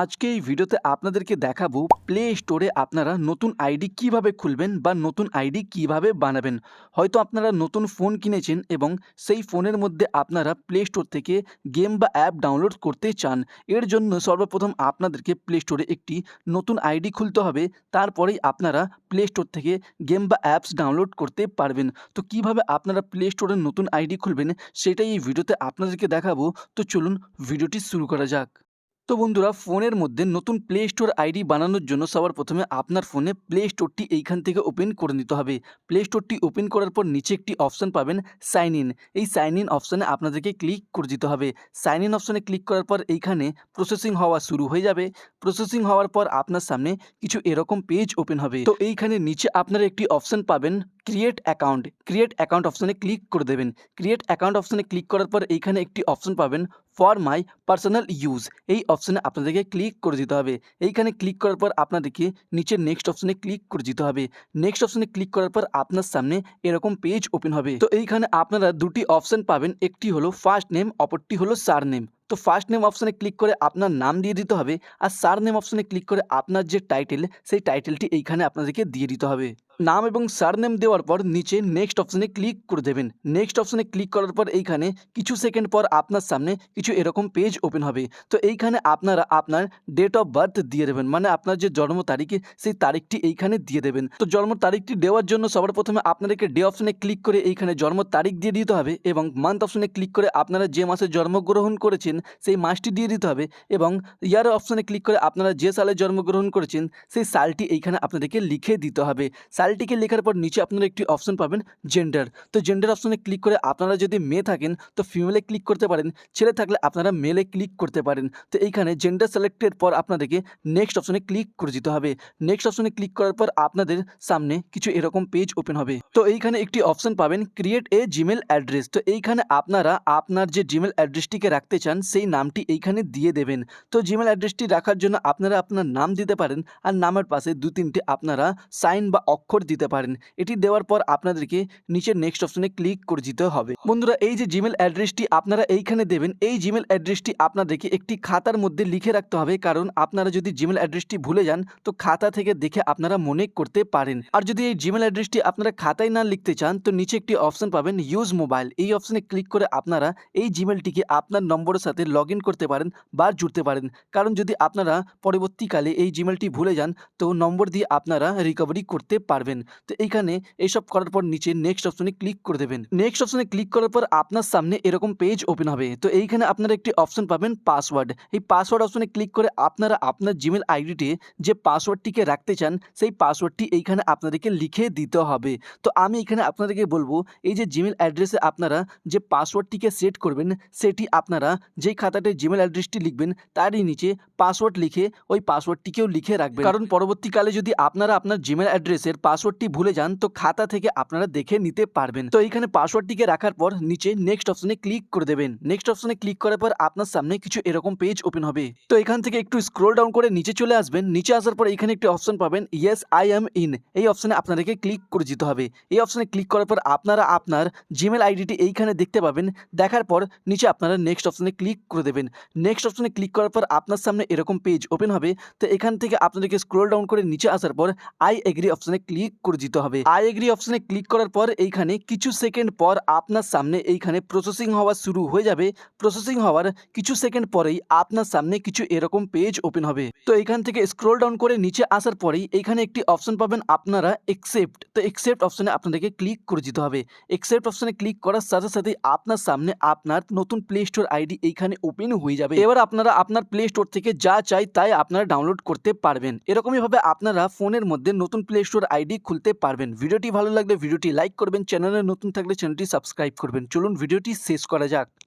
আজকে এই ভিডিওতে আপনাদেরকে দেখাবো প্লে স্টোরে আপনারা নতুন আইডি কীভাবে খুলবেন বা নতুন আইডি কীভাবে বানাবেন। হয়তো আপনারা নতুন ফোন কিনেছেন এবং সেই ফোনের মধ্যে আপনারা প্লে স্টোর থেকে গেম বা অ্যাপ ডাউনলোড করতে চান। এর জন্য সর্বপ্রথম আপনাদেরকে প্লে স্টোরে একটি নতুন আইডি খুলতে হবে। তারপরেই আপনারা প্লে স্টোর থেকে গেম বা অ্যাপস ডাউনলোড করতে পারবেন। তো কীভাবে আপনারা প্লে স্টোরে নতুন আইডি খুলবেন, সেটাই এই ভিডিওতে আপনাদেরকে দেখাবো। তো চলুন ভিডিওটি শুরু করা যাক। তো বন্ধুরা, ফোনের মধ্যে নতুন প্লে স্টোর আইডি বানানোর জন্য সবার প্রথমে আপনার ফোনে প্লে স্টোরটি এইখান থেকে ওপেন করে নিতে হবে। প্লে স্টোরটি ওপেন করার পর নিচে একটি অপশান পাবেন সাইন ইন এই সাইন ইন অপশানে আপনাদেরকে ক্লিক করে দিতে হবে। সাইন ইন অপশানে ক্লিক করার পর এইখানে প্রসেসিং হওয়া শুরু হয়ে যাবে। প্রসেসিং হওয়ার পর আপনার সামনে কিছু এরকম পেজ ওপেন হবে। তো এইখানে নিচে আপনারা একটি অপশান পাবেন ক্রিয়েট অ্যাকাউন্ট ক্রিয়েট অ্যাকাউন্ট অপশানে ক্লিক করে দেবেন। ক্রিয়েট অ্যাকাউন্ট অপশানে ক্লিক করার পর এইখানে একটি অপশান পাবেন ফর মাই পার্সোনাল ইউজ এই অপশানে আপনাদেরকে ক্লিক করে দিতে হবে। এইখানে ক্লিক করার পর আপনাদেরকে নিচের নেক্সট অপশানে ক্লিক করে দিতে হবে। নেক্সট অপশানে ক্লিক করার পর আপনার সামনে এরকম পেজ ওপেন হবে। তো এইখানে আপনারা দুটি অপশান পাবেন। একটি হলো ফার্স্ট নেম অপরটি হলো সার নেম তো ফার্স্ট নেম অপশানে ক্লিক করে আপনার নাম দিয়ে দিতে হবে। আর সার নেম অপশানে ক্লিক করে আপনার যে টাইটেল সেই টাইটেলটি এইখানে আপনাদেরকে দিয়ে দিতে হবে। নাম এবং সার নেম দেওয়ার পর নিচে নেক্সট অপশানে ক্লিক করে দেবেন। নেক্সট অপশানে ক্লিক করার পর এইখানে কিছু সেকেন্ড পর আপনার সামনে কিছু এরকম পেজ ওপেন হবে। তো এইখানে আপনারা আপনার ডেট অফ বার্থ দিয়ে দেবেন মানে আপনার যে জন্ম তারিখে, সেই তারিখটি এইখানে দিয়ে দেবেন। তো জন্ম তারিখটি দেওয়ার জন্য সবার প্রথমে আপনাদেরকে ডে অপশানে ক্লিক করে এইখানে জন্ম তারিখ দিয়ে দিতে হবে এবং মান্থ অপশানে ক্লিক করে আপনারা যে মাসে জন্মগ্রহণ করেছেন, সেই মাসটি দিয়ে দিতে হবে এবং ইয়ার অপশানে ক্লিক করে আপনারা যে সালে জন্মগ্রহণ করেছেন, সেই সালটি এইখানে আপনাদেরকে লিখে দিতে হবে। সালটিকে লেখার পর নিচে আপনারা একটি অপশন পাবেন জেন্ডার তো জেন্ডার অপশনে ক্লিক করে আপনারা যদি মেয়ে থাকেন, তো ফিমেলে ক্লিক করতে পারেন, ছেলে থাকলে আপনারা মেলে ক্লিক করতে পারেন। তো এইখানে জেন্ডার সিলেক্টের পর আপনাদেরকে নেক্সট অপশনে ক্লিক করে দিতে হবে। নেক্সট অপশনে ক্লিক করার পর আপনাদের সামনে কিছু এরকম পেজ ওপেন হবে। তো এইখানে একটি অপশন পাবেন ক্রিয়েট এ জিমেল অ্যাড্রেস তো এইখানে আপনারা আপনার যে জিমেল অ্যাড্রেসটিকে রাখতে চান, সেই নামটি এইখানে দিয়ে দেবেন। তো জিমেল অ্যাড্রেসটি রাখার জন্য আপনারা আপনার নাম দিতে পারেন, আর নামের পাশে দু তিনটে আপনারা সাইন বা অক্ষর দিতে পারেন। এটি দেওয়ার পর আপনাদেরকে নিচের নেক্সট অপশনে ক্লিক করে দিতে হবে। বন্ধুরা, এই যে জিমেল অ্যাড্রেসটি আপনারা এইখানে দেবেন, এই জিমেল অ্যাড্রেসটি আপনাদেরকে একটি খাতার মধ্যে লিখে রাখতে হবে, কারণ আপনারা যদি জিমেল অ্যাড্রেসটি ভুলে যান, তো খাতা থেকে দেখে আপনারা মনে করতে পারেন। আর যদি এই জিমেল অ্যাড্রেসটি আপনারা খাতায় না লিখতে চান, তো নিচে একটি অপশন পাবেন ইউজ মোবাইল এই অপশনে ক্লিক করে আপনারা এই জিমেলটিকে আপনার নম্বরের সাথে লগ করতে পারেন বা জুড়তে পারেন। কারণ যদি আপনারা পরবর্তীকালে এই জিমেলটি ভুলে যান, তো নম্বর দিয়ে আপনারা রিকভারি করতে পারবেন। তো এইখানে এইসব করার পর নিচে নেক্সট অপশনে ক্লিক করে দেবেন। নেক্সট অপশনে ক্লিক করার পর আপনার সামনে এরকম পেজ ওপেন হবে। তো এইখানে আপনারা একটি অপশন পাবেন পাসওয়ার্ড এই পাসওয়ার্ড অপশনে ক্লিক করে আপনারা আপনার জিমেল আইডিতে যে পাসওয়ার্ডটিকে রাখতে চান, সেই পাসওয়ার্ডটি এইখানে আপনাদেরকে লিখে দিতে হবে। তো আমি এখানে আপনাদেরকে বলব, এই যে জিমেল অ্যাড্রেসে আপনারা যে পাসওয়ার্ডটিকে সেট করবেন, সেটি আপনারা যেই খাতাতে জিমেল অ্যাড্রেসটি লিখবেন, তারই নিচে পাসওয়ার্ড লিখে ওই পাসওয়ার্ডটিকেও লিখে রাখবেন। কারণ পরবর্তীকালে যদি আপনারা আপনার জিমেল অ্যাড্রেসের পাসওয়ার্ডটি ভুলে যান, তো খাতা থেকে আপনারা দেখে নিতে পারবেন। তো এইখানে পাসওয়ার্ডটিকে রাখার পর নিচে নেক্সট অপশনে ক্লিক করে দেবেন। নেক্সট অপশনে ক্লিক করার পর আপনার সামনে কিছু এরকম পেজ ওপেন হবে। তো এখান থেকে একটু স্ক্রোল ডাউন করে নিচে চলে আসবেন। নিচে আসার পর এখানে একটি অপশন পাবেন ইয়েস আই এম ইন এই অপশনে আপনাদেরকে ক্লিক করে দিতে হবে। এই অপশনে ক্লিক করার পর আপনারা আপনার জিমেল আইডিটি এইখানে দেখতে পাবেন। দেখার পর নিচে আপনারা নেক্সট অপশনে ক্লিক করে দেবেন। নেক্সট অপশনে ক্লিক করার পর আপনার সামনে এরকম পেজ ওপেন হবে। তো এখান থেকে আপনাদেরকে স্ক্রোল ডাউন করে নিচে আসার পর আই এগ্রি অপশনে ক্লিক করে দিতে হবে। আই এগ্রি অপশনে ক্লিক করার পর এইখানে কিছু সেকেন্ড পর আপনার সামনে এইখানে প্রসেসিং হওয়া শুরু হয়ে যাবে। প্রসেসিং হওয়ার কিছু সেকেন্ড পরেই আপনার সামনে কিছু এরকম পেজ ওপেন হবে। তো এখান থেকে স্ক্রোল ডাউন করে নিচে আসার পরেই এখানে একটি অপশন পাবেন আপনারা একসেপ্ট তো একসেপ্ট অপশনে আপনাদেরকে ক্লিক করে দিতে হবে। একসেপ্ট অপশনে ক্লিক করার সাথে সাথে আপনার সামনে আপনার নতুন প্লে স্টোর আইডি এইখানে ওপেন হয়ে যাবে। এবার আপনারা আপনার প্লে স্টোর থেকে যা চাই তাই আপনারা ডাউনলোড করতে পারবেন। এরকমই ভাবে আপনারা ফোনের মধ্যে নতুন প্লে স্টোর আইডি খুলতে পারবেন। ভিডিওটি ভালো লাগলে ভিডিওটি লাইক করবেন, চ্যানেলে নতুন থাকলে চ্যানেলটি সাবস্ক্রাইব করবেন। চলুন, ভিডিওটি শেষ করা যাক।